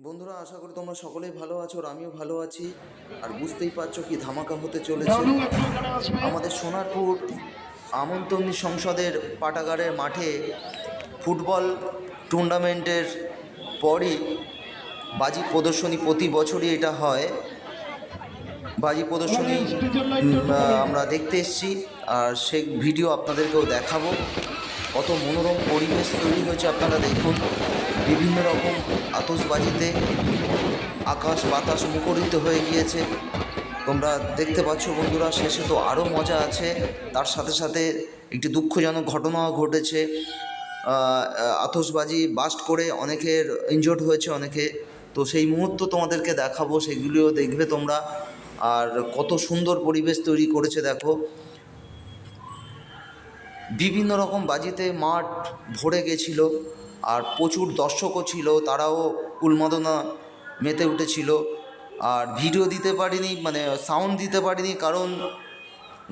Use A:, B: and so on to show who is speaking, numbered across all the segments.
A: বন্ধুরা আশা করি তোমরা সকলেই ভালো আছো আর আমিও ভালো আছি। আর বুঝতেই পারছ কি ধামাকা হতে চলেছে। আমাদের সোনারপুর আমন্তনী সংসদের পাটাগারের মাঠে ফুটবল টুর্নামেন্টের পরই বাজি প্রদর্শনী প্রতি বছরই এটা হয়। বাজি প্রদর্শনী আমরা দেখতে এসছি আর সেই ভিডিও আপনাদেরকেও দেখাবো। কত মনোরম পরিবেশ তৈরি হয়েছে আপনারা দেখুন। বিভিন্ন রকম আতসবাজিতে আকাশ বাতাস মুখরিত হয়ে গিয়েছে। তোমরা দেখতে পাচ্ছ বন্ধুরা, শেষে তো আরও মজা আছে। তার সাথে সাথে একটি দুঃখজনক ঘটনাও ঘটেছে। আতসবাজি বাস্ট করে অনেকের ইনজোর্ড হয়েছে অনেকে। তো সেই মুহূর্ত তোমাদেরকে দেখাবো, সেগুলিও দেখবে তোমরা। আর কত সুন্দর পরিবেশ তৈরি করেছে, দেখো। বিভিন্ন রকম বাজিতে মাঠ ভরে গেছিল। আর প্রচুর দর্শকও ছিল, তারাও উন্মাদনা মেতে উঠেছিল। আর ভিডিও দিতে পারিনি মানে সাউন্ড দিতে পারিনি, কারণ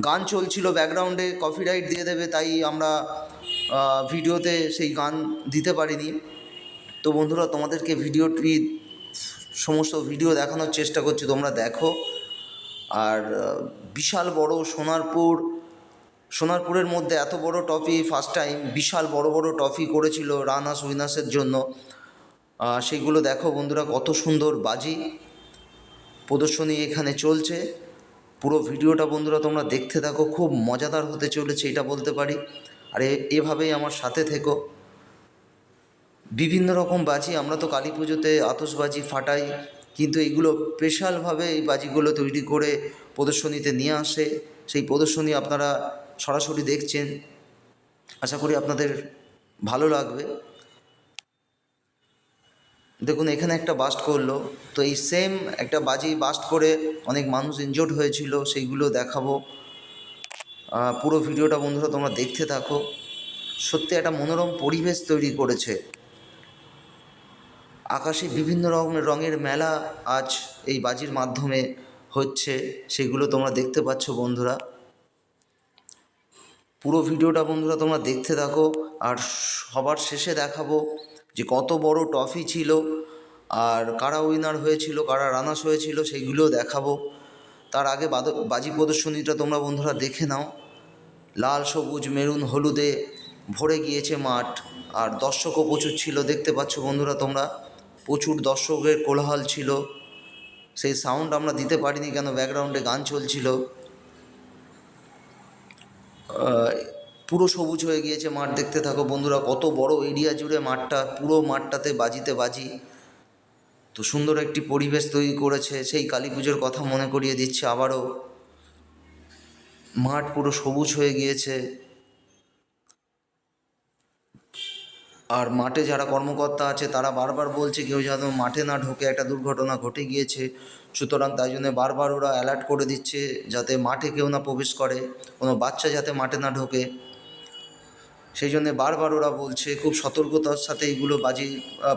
A: গান চলছিল ব্যাকগ্রাউন্ডে কপিরাইট দিয়ে দেবে, তাই আমরা ভিডিওতে সেই গান দিতে পারিনি। তো বন্ধুরা, তোমাদেরকে ভিডিওটি সমস্ত ভিডিও দেখানোর চেষ্টা করছি, তোমরা দেখো। আর বিশাল বড় সোনারপুর সোনারপুরের মধ্যে এত বড় ট্রফি ফার্স্ট টাইম বিশাল বড় বড় ট্রফি করেছিল রানাস উইনার্সের জন্য। সেগুলো দেখো বন্ধুরা, কত সুন্দর বাজি প্রদর্শনী এখানে চলছে। পুরো ভিডিওটা বন্ধুরা তোমরা দেখতে থাকো, খুব মজাদার হতে চলেছে এটা বলতে পারি। আর এভাবেই আমার সাথে থেকো। বিভিন্ন রকম বাজি, আমরা তো কালী পুজোতে আতসবাজি ফাটাই, কিন্তু এইগুলো স্পেশালভাবে এই বাজিগুলো তৈরি করে প্রদর্শনীতে নিয়ে আসে। সেই প্রদর্শনী আপনারা সরাসরি দেখছেন। আশা করি আপনাদের ভালো লাগবে। দেখুন, এখানে একটা বাস্ট করল। তো এই সেম একটা বাজি বাস্ট করে অনেক মানুষ ইনজোর্ড হয়েছিল, সেইগুলো দেখাবো। পুরো ভিডিওটা বন্ধুরা তোমরা দেখতে থাকো। সত্যি একটা মনোরম পরিবেশ তৈরি করেছে। আকাশে বিভিন্ন রকমের রঙের মেলা আজ এই বাজির মাধ্যমে হচ্ছে, সেগুলো তোমরা দেখতে পাচ্ছ বন্ধুরা। পুরো ভিডিওটা বন্ধুরা তোমরা দেখতে থাকো আর সবার শেষে দেখাবো যে কত বড় ট্রফি ছিল আর কারা উইনার হয়েছিল, কারা রানার্স হয়েছিল সেইগুলোও দেখাবো। তার আগে বাজি প্রদর্শনীটা তোমরা বন্ধুরা দেখে নাও। লাল, সবুজ, মেরুন, হলুদে ভরে গিয়েছে মাঠ আর দর্শকও প্রচুর ছিল, দেখতে পাচ্ছ বন্ধুরা তোমরা। প্রচুর দর্শকের কোলাহল ছিল। সেই সাউন্ড আমরা দিতে পারিনি কেন ব্যাকগ্রাউন্ডে গান চলছিল। পুরো সবুজ হয়ে গিয়েছে মাঠ, দেখতে থাকো বন্ধুরা, কত বড় এরিয়া জুড়ে মাঠটা, পুরো মাঠটাতে বাজিতে বাজি। তো সুন্দর একটি পরিবেশ তৈরি করেছে, সেই কালী পুজোর কথা মনে করিয়ে দিচ্ছে আবারও। মাঠ পুরো সবুজ হয়ে গিয়েছে। আর মাঠে যারা কর্মকর্তা আছে, তারা বারবার বলছে কেউ যেন মাঠে না ঢোকে, একটা দুর্ঘটনা ঘটে গিয়েছে। সুতরাং তাই জন্য বারবার ওরা অ্যালার্ট করে দিচ্ছে যাতে মাঠে কেউ না প্রবেশ করে, কোনো বাচ্চা যাতে মাঠে না ঢোকে। সেই জন্যে বারবার ওরা বলছে, খুব সতর্কতার সাথে এইগুলো বাজি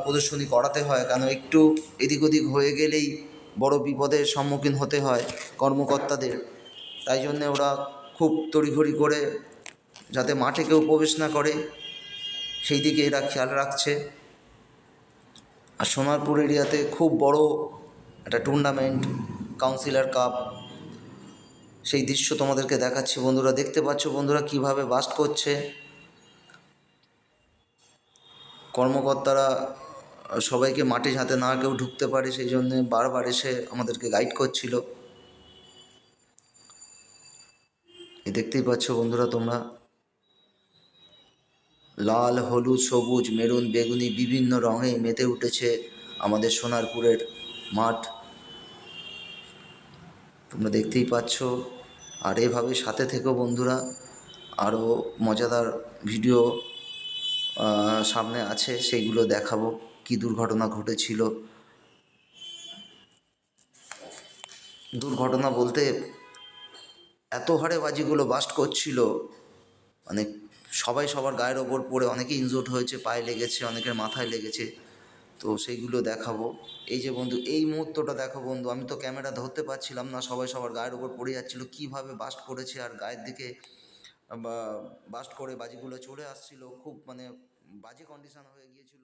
A: প্রদর্শনী করাতে হয়, কেন একটু এদিক ওদিক হয়ে গেলেই বড় বিপদের সম্মুখীন হতে হয় কর্মকর্তাদের। তাই জন্যে ওরা খুব তড়িঘড়ি করে যাতে মাঠে কেউ প্রবেশ না করে। সেই দিকে এরা খেয়াল রাখছে। আর সোনারপুর এরিয়াতে খুব বড় একটা টুর্নামেন্ট কাউন্সিলর কাপ সেই দৃশ্য তোমাদেরকে দেখাচ্ছি। বন্ধুরা, দেখতে পাচ্ছ বন্ধুরা কীভাবে বাস্ট করছে। কর্মকর্তারা সবাইকে মাঠে যাতে না কেউ ঢুকতে পারে, সেই জন্য বারবার এসে আমাদেরকে গাইড করছিল। দেখতেই পাচ্ছ বন্ধুরা তোমরা। লাল, হলুদ, সবুজ, মেরুন, বেগুনি বিভিন্ন রঙে মেতে উঠেছে আমাদের সোনারপুরের মাঠ। তোমরা দেখতেই পাচ্ছ। আর এভাবে সাথে থেকেও বন্ধুরা, আরও মজাদার ভিডিও সামনে আছে, সেইগুলো দেখাবো, কি দুর্ঘটনা ঘটেছিল। দুর্ঘটনা বলতে এত হারে বাজিগুলো বাস্ট করছিল মানে সবাই সবার গায়ের ওপর পড়ে অনেকে ইনজোর্ড হয়েছে, পায়ে লেগেছে, অনেকের মাথায় লেগেছে। তো সেইগুলো দেখাবো। এই যে বন্ধু, এই মুহূর্তটা দেখো বন্ধু। আমি তো ক্যামেরা ধরতে পারছিলাম না, সবাই সবার গায়ের ওপর পড়ে যাচ্ছিল। কীভাবে বাস্ট করেছে আর গায়ের দিকে, বা বাস্ট করে বাজিগুলো চলে আসছিল, খুব মানে বাজে কন্ডিশন হয়ে গিয়েছিল।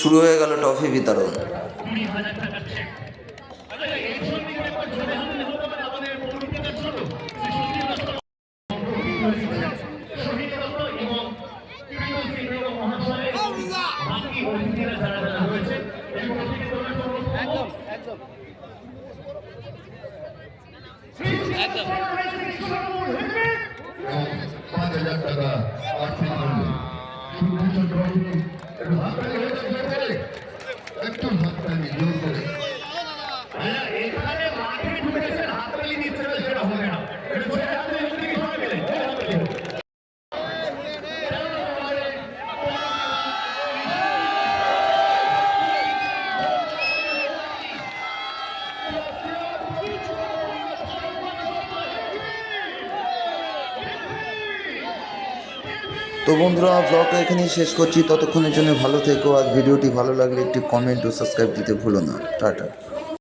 A: শুরু হয়ে গেল ট্রফি বিতরণ।
B: পাঁচ একটু হাততালি জোর করে এখানে মাঠে ঢুকেছেন হাততালি দিচ্ছে না সেটা হবে না এটা ছেড়ে হাতে যদি সবাই মিলে
A: তো বন্ধুরা ব্লগটা এখানেই শেষ করছি। ততক্ষণের জন্য ভালো থেকো। আর ভিডিওটি ভালো লাগলে একটি কমেন্ট ও সাবস্ক্রাইব দিতে ভুলো না। টাটা।